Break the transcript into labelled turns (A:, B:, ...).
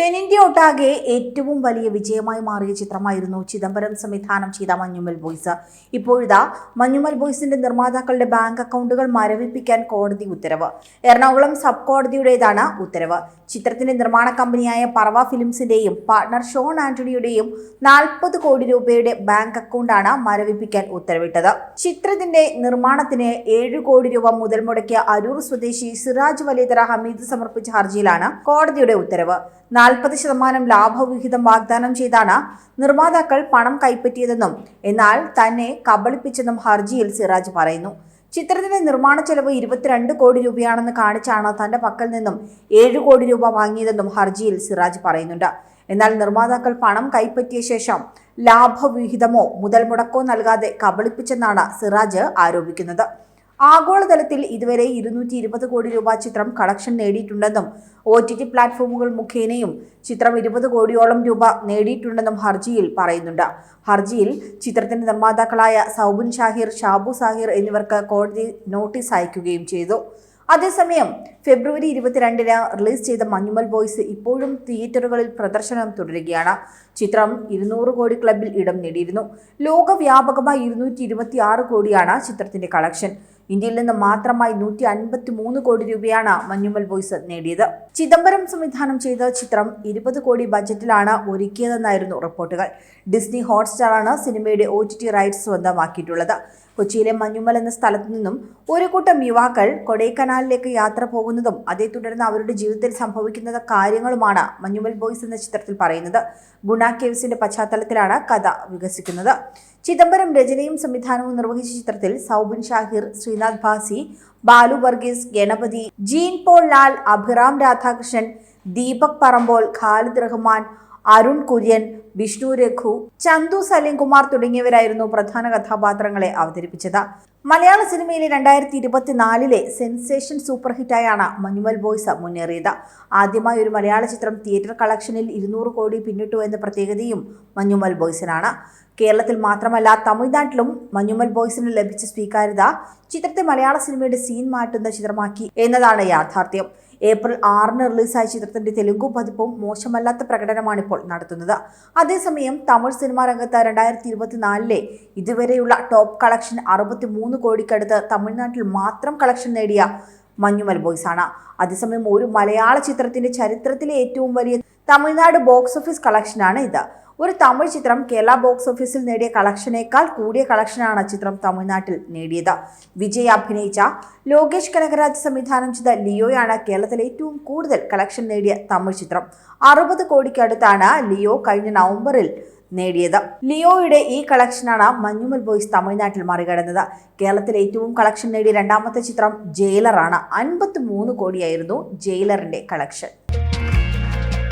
A: തെന്നിന്ത്യ ഒട്ടാകെ ഏറ്റവും വലിയ വിജയമായി മാറിയ ചിത്രമായിരുന്നു ചിദംബരം സംവിധാനം ചെയ്ത മഞ്ഞുമൽ ബോയ്സ്. ഇപ്പോഴിതാ മഞ്ഞുമൽ ബോയ്സിന്റെ നിർമ്മാതാക്കളുടെ ബാങ്ക് അക്കൗണ്ടുകൾ മരവിപ്പിക്കാൻ കോടതി ഉത്തരവ്. എറണാകുളം സബ് കോടതിയുടേതാണ് ഉത്തരവ്. ചിത്രത്തിന്റെ നിർമ്മാണ കമ്പനിയായ പറവ ഫിലിംസിന്റെയും പാർട്ണർ ഷോൺ ആന്റണിയുടെയും നാൽപ്പത് കോടി രൂപയുടെ ബാങ്ക് അക്കൗണ്ടാണ് മരവിപ്പിക്കാൻ ഉത്തരവിട്ടത്. ചിത്രത്തിന്റെ നിർമ്മാണത്തിന് ഏഴ് കോടി രൂപ മുതൽ മുടക്കിയ അരൂർ സ്വദേശി സിറാജ് വലിയതറ ഹമീദ് സമർപ്പിച്ച ഹർജിയിലാണ് കോടതിയുടെ ഉത്തരവ്. നാൽപ്പത് ശതമാനം ലാഭവിഹിതം വാഗ്ദാനം ചെയ്താണ് നിർമ്മാതാക്കൾ പണം കൈപ്പറ്റിയതെന്നും എന്നാൽ തന്നെ കബളിപ്പിച്ചെന്നും ഹർജിയിൽ സിറാജ് പറയുന്നു. ചിത്രത്തിന്റെ നിർമ്മാണ ചെലവ് ഇരുപത്തിരണ്ട് കോടി രൂപയാണെന്ന് കാണിച്ചാണ് തന്റെ പക്കൽ നിന്നും ഏഴ് കോടി രൂപ വാങ്ങിയതെന്നും ഹർജിയിൽ സിറാജ് പറയുന്നുണ്ട്. എന്നാൽ നിർമ്മാതാക്കൾ പണം കൈപ്പറ്റിയ ശേഷം ലാഭവിഹിതമോ മുതൽ മുടക്കോ നൽകാതെ കബളിപ്പിച്ചെന്നാണ് സിറാജ് ആരോപിക്കുന്നത്. ആഗോളതലത്തിൽ ഇതുവരെ ഇരുന്നൂറ്റി ഇരുപത് കോടി രൂപ ചിത്രം കളക്ഷൻ നേടിയിട്ടുണ്ടെന്നും ഒ ടി ടി പ്ലാറ്റ്ഫോമുകൾ മുഖേനയും ചിത്രം ഇരുപത് കോടിയോളം രൂപ നേടിയിട്ടുണ്ടെന്നും ഹർജിയിൽ പറയുന്നുണ്ട്. ഹർജിയിൽ ചിത്രത്തിന്റെ നിർമ്മാതാക്കളായ സൗബിൻ ഷാഹിർ ഷാബു സാഹിർ എന്നിവർക്ക് കോടതി നോട്ടീസ് അയക്കുകയും ചെയ്തു. അതേസമയം ഫെബ്രുവരി ഇരുപത്തിരണ്ടിന് റിലീസ് ചെയ്ത മഞ്ഞുമൽ ബോയ്സ് ഇപ്പോഴും തിയേറ്ററുകളിൽ പ്രദർശനം തുടരുകയാണ്. ചിത്രം ഇരുന്നൂറ് കോടി ക്ലബിൽ ഇടം നേടിയിരുന്നു. ലോകവ്യാപകമായി ഇരുന്നൂറ്റി കോടിയാണ് ചിത്രത്തിന്റെ കളക്ഷൻ. ഇന്ത്യയിൽ നിന്ന് മാത്രമായി നൂറ്റി അൻപത്തി മൂന്ന് കോടി രൂപയാണ് മഞ്ഞുമൽ ബോയ്സ് നേടിയത്. ചിദംബരം സംവിധാനം ചെയ്ത ചിത്രം ഇരുപത് കോടി ബജറ്റിലാണ് ഒരുക്കിയതെന്നായിരുന്നു റിപ്പോർട്ടുകൾ. ഡിസ്നി ഹോട്ട്സ്റ്റാറാണ് സിനിമയുടെ ഒ ടി ടി റൈറ്റ്സ് സ്വന്തമാക്കിയിട്ടുള്ളത്. കൊച്ചിയിലെ മഞ്ഞുമൽ എന്ന സ്ഥലത്തു നിന്നും ഒരു കൂട്ടം യുവാക്കൾ കൊടൈക്കനാലിലേക്ക് യാത്ര പോകുന്നതും അതേ തുടർന്ന് അവരുടെ ജീവിതത്തിൽ സംഭവിക്കുന്ന കാര്യങ്ങളുമാണ് മഞ്ഞുമൽ ബോയ്സ് എന്ന ചിത്രത്തിൽ പറയുന്നത്. ഗുണ കേവ്സിന്റെ പശ്ചാത്തലത്തിലാണ് കഥ വികസിക്കുന്നത്. ചിദംബരം രചനയും സംവിധാനവും നിർവഹിച്ച ചിത്രത്തിൽ സൗബിൻ ഷാഹിർ ശ്രീനാഥ് ഭാസി ബാലു വർഗീസ് ഗണപതി ജീൻ പോൾ ലാൽ അഭിറാം രാധാകൃഷ്ണൻ ദീപക് പറമ്പോൾ ഖാലിദ് റഹ്മാൻ അരുൺ കുര്യൻ വിഷ്ണു രഘു ചന്തു സലീംകുമാർ തുടങ്ങിയവരായിരുന്നു പ്രധാന കഥാപാത്രങ്ങളെ അവതരിപ്പിച്ചത്. മലയാള സിനിമയിലെ രണ്ടായിരത്തി ഇരുപത്തിനാലിലെ സെൻസേഷൻ സൂപ്പർ ഹിറ്റായാണ് മഞ്ഞുമൽ ബോയ്സ് മുന്നേറിയത്. ആദ്യമായി ഒരു മലയാള ചിത്രം തിയേറ്റർ കളക്ഷനിൽ ഇരുന്നൂറ് കോടി പിന്നിട്ടു എന്ന പ്രത്യേകതയും മഞ്ഞുമൽ ബോയ്സിനാണ്. കേരളത്തിൽ മാത്രമല്ല തമിഴ്നാട്ടിലും മഞ്ഞുമൽ ബോയ്സിന് ലഭിച്ച സ്വീകാര്യത ചിത്രത്തെ മലയാള സിനിമയുടെ സീൻ മാറ്റുന്ന ചിത്രമാക്കി എന്നതാണ് യാഥാർത്ഥ്യം. ഏപ്രിൽ ആറിന് റിലീസായ ചിത്രത്തിന്റെ തെലുങ്കു പതിപ്പും മോശമല്ലാത്ത പ്രകടനമാണിപ്പോൾ നടത്തുന്നത്. അതേസമയം തമിഴ് സിനിമാ രംഗത്ത് രണ്ടായിരത്തി ഇരുപത്തിനാലിലെ ഇതുവരെയുള്ള ടോപ്പ് കളക്ഷൻ അറുപത്തി മൂന്ന് കോടിക്കടുത്ത് തമിഴ്നാട്ടിൽ മാത്രം കളക്ഷൻ നേടിയ മഞ്ഞുമൽ ബോയ്സ് ആണ് അതേസമയം ഒരു മലയാള ചിത്രത്തിന്റെ ചരിത്രത്തിലെ ഏറ്റവും വലിയ തമിഴ്നാട് ബോക്സ് ഓഫീസ് കളക്ഷനാണ് ഇത്. ഒരു തമിഴ് ചിത്രം കേരള ബോക്സ് ഓഫീസിൽ നേടിയ കളക്ഷനേക്കാൾ കൂടിയ കളക്ഷനാണ് ചിത്രം തമിഴ്നാട്ടിൽ നേടിയത്. വിജയ് അഭിനയിച്ച ലോകേഷ് കനകരാജ് സംവിധാനം ചെയ്ത ലിയോയാണ് കേരളത്തിലെ ഏറ്റവും കൂടുതൽ കളക്ഷൻ നേടിയ തമിഴ് ചിത്രം. അറുപത് കോടിക്കടുത്താണ് ലിയോ കഴിഞ്ഞ നവംബറിൽ നേടിയത്. ലിയോയുടെ ഈ കളക്ഷനാണ് മഞ്ഞുമൽ ബോയ്സ് തമിഴ്നാട്ടിൽ മറികടന്നത്. കേരളത്തിൽ ഏറ്റവും കളക്ഷൻ നേടിയ രണ്ടാമത്തെ ചിത്രം ജയിലറാണ്. അൻപത്തി മൂന്ന് കോടിയായിരുന്നു ജയിലറിന്റെ കളക്ഷൻ.